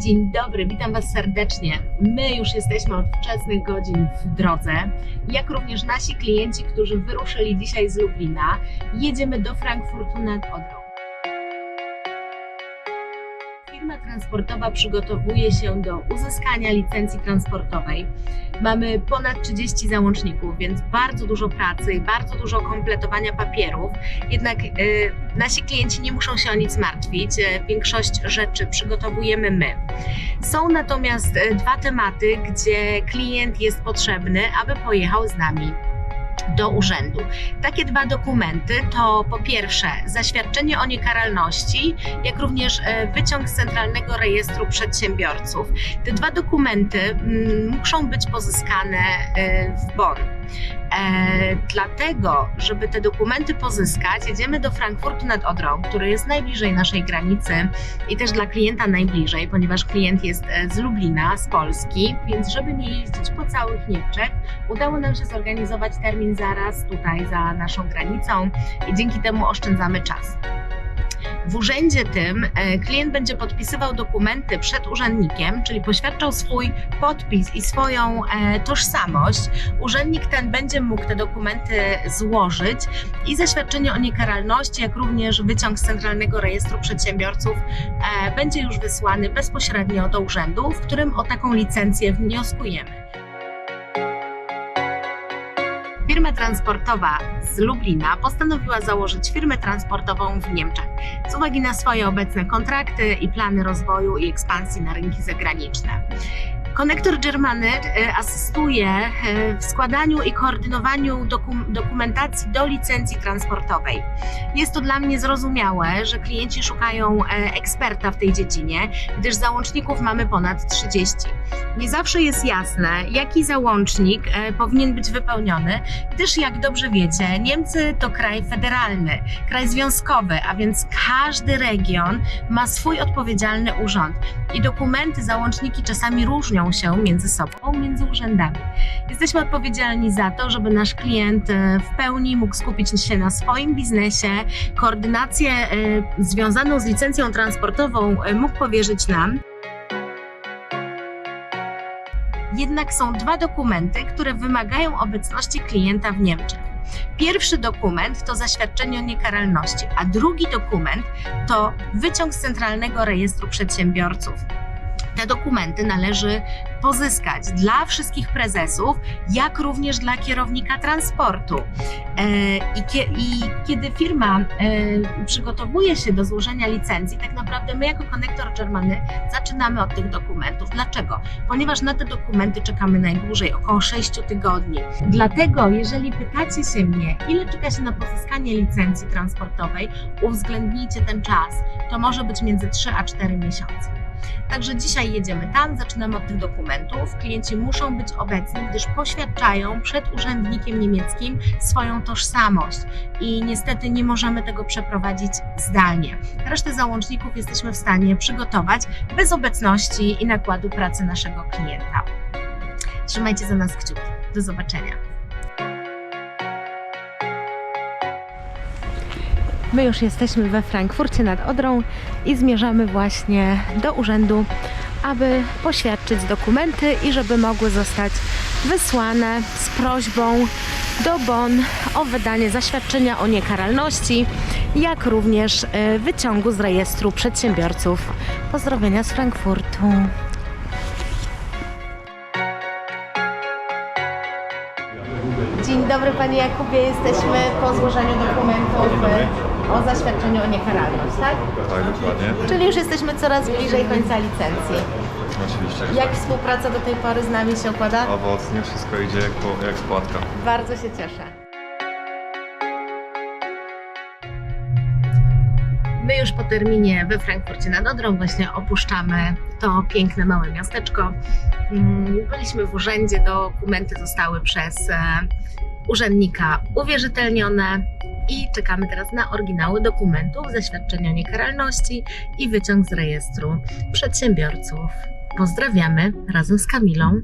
Dzień dobry, witam Was serdecznie. My już jesteśmy od wczesnych godzin w drodze, jak również nasi klienci, którzy wyruszyli dzisiaj z Lublina. Jedziemy do Frankfurtu nad Odrą. Firma transportowa przygotowuje się do uzyskania licencji transportowej. Mamy ponad 30 załączników, więc bardzo dużo pracy i bardzo dużo kompletowania papierów. Jednak e, nasi klienci nie muszą się o nic martwić. E, Większość rzeczy przygotowujemy my. Są natomiast e, dwa tematy, gdzie klient jest potrzebny, aby pojechał z nami do urzędu. Takie dwa dokumenty to po pierwsze zaświadczenie o niekaralności, jak również e, wyciąg z Centralnego Rejestru Przedsiębiorców. Te dwa dokumenty mm, muszą być pozyskane e, w Bonn. E, dlatego, żeby te dokumenty pozyskać, jedziemy do Frankfurtu nad Odrą, który jest najbliżej naszej granicy i też dla klienta najbliżej, ponieważ klient jest e, z Lublina, z Polski, więc żeby nie jeździć po całych Niemczech, udało nam się zorganizować termin zaraz tutaj za naszą granicą i dzięki temu oszczędzamy czas. W urzędzie tym e, klient będzie podpisywał dokumenty przed urzędnikiem, czyli poświadczał swój podpis i swoją e, tożsamość. Urzędnik ten będzie mógł te dokumenty złożyć i zaświadczenie o niekaralności, jak również wyciąg z Centralnego Rejestru Przedsiębiorców e, będzie już wysłany bezpośrednio do urzędu, w którym o taką licencję wnioskujemy. Firma transportowa z Lublina postanowiła założyć firmę transportową w Niemczech z uwagi na swoje obecne kontrakty i plany rozwoju i ekspansji na rynki zagraniczne. Konektor Germany e, asystuje e, w składaniu i koordynowaniu dokum- dokumentacji do licencji transportowej. Jest to dla mnie zrozumiałe, że klienci szukają e, eksperta w tej dziedzinie, gdyż załączników mamy ponad 30. Nie zawsze jest jasne, jaki załącznik e, powinien być wypełniony, gdyż jak dobrze wiecie, Niemcy to kraj federalny, kraj związkowy, a więc każdy region ma swój odpowiedzialny urząd i dokumenty, załączniki czasami różnią się między sobą, między urzędami. Jesteśmy odpowiedzialni za to, żeby nasz klient e, w pełni mógł skupić się na swoim biznesie, koordynację e, związaną z licencją transportową mógł powierzyć nam. Jednak są dwa dokumenty, które wymagają obecności klienta w Niemczech. Pierwszy dokument to zaświadczenie o niekaralności, a drugi dokument to wyciąg z Centralnego Rejestru Przedsiębiorców. Te dokumenty należy pozyskać dla wszystkich prezesów, jak również dla kierownika transportu. E, I, kie, I kiedy firma e, przygotowuje się do złożenia licencji, tak naprawdę my jako konektor Germany zaczynamy od tych dokumentów. Dlaczego? Ponieważ na te dokumenty czekamy najdłużej, około 6 tygodni. Dlatego, jeżeli pytacie się mnie, ile czeka się na pozyskanie licencji transportowej, uwzględnijcie ten czas. To może być między 3 a 4 miesiące. Także dzisiaj jedziemy tam, zaczynamy od tych dokumentów. Klienci muszą być obecni, gdyż poświadczają przed urzędnikiem niemieckim swoją tożsamość i niestety nie możemy tego przeprowadzić zdalnie. Resztę załączników jesteśmy w stanie przygotować bez obecności i nakładu pracy naszego klienta. Trzymajcie za nas kciuki. Do zobaczenia. My już jesteśmy we Frankfurcie nad Odrą i zmierzamy właśnie do urzędu, aby poświadczyć dokumenty i żeby mogły zostać wysłane z prośbą do Bonn o wydanie zaświadczenia o niekaralności, jak również e, wyciągu z rejestru przedsiębiorców. Pozdrowienia z Frankfurtu. Dobry Panie Jakubie, jesteśmy po złożeniu dokumentów o zaświadczeniu o niekaralność, tak? Tak, dokładnie. Czyli już jesteśmy coraz bliżej końca licencji. Oczywiście. Jak współpraca do tej pory z nami się układa? Owocnie wszystko idzie jak, po, jak spłatka. Bardzo się cieszę. My już po terminie we Frankfurcie nad Odrą właśnie opuszczamy to piękne małe miasteczko. Mm, Byliśmy w urzędzie, dokumenty zostały przez e, urzędnika uwierzytelnione i czekamy teraz na oryginały dokumentów, zaświadczenia o niekaralności i wyciąg z rejestru przedsiębiorców. Pozdrawiamy razem z Kamilą.